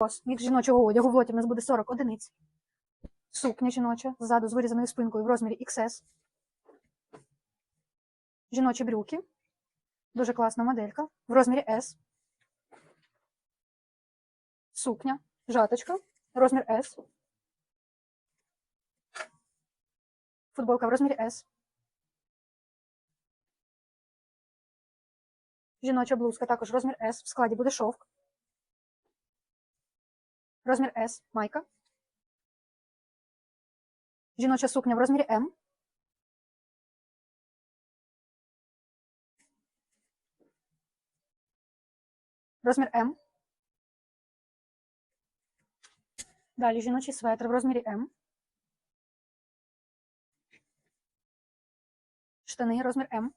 Ось, жіночого одягу в лоті в нас буде 40 одиниць. Сукня жіноча ззаду з вирізаною спинкою в розмірі XS. Жіночі брюки. Дуже класна моделька. В розмірі S. Сукня. Жаточка. Розмір S. Футболка в розмірі S. Жіноча блузка також розмір S. В складі буде шовк. Розмір S. Майка. Жіноча сукня в розмірі М. Розмір М. Далі жіночий светр в розмірі М. Штани розмір М.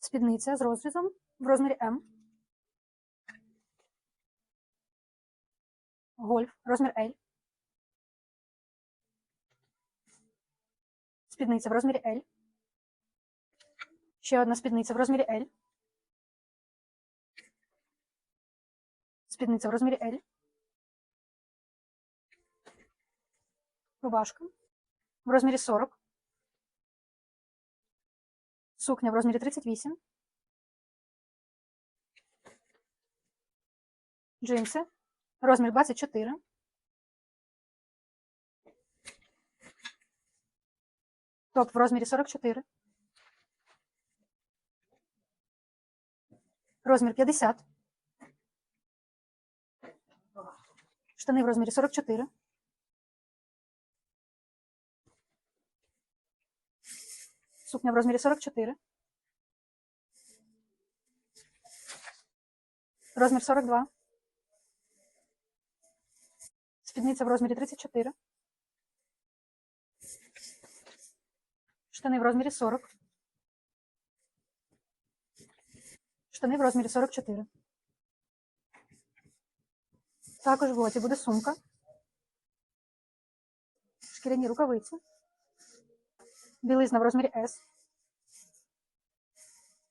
Спідниця з розрізом в розмірі М. Гольф, розмір L. Спідниця в розмірі L. Ще одна спідниця в розмірі L. Спідниця в розмірі L. Рубашка в розмірі 40. Сукня в розмірі 38. Джинси. Розмір 24. Топ в розмірі 44. Розмір 50. Штани в розмірі 44. Сукня в розмірі 44. Розмір 42. Спідниця в розмірі 34. Штани в розмірі 40. Штани в розмірі 44. Також в лоті буде сумка. Шкіряні рукавиці. Білизна в розмірі S.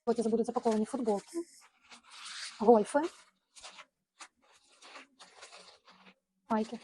В лоті будуть запаковані футболки. Гольфи. 画一个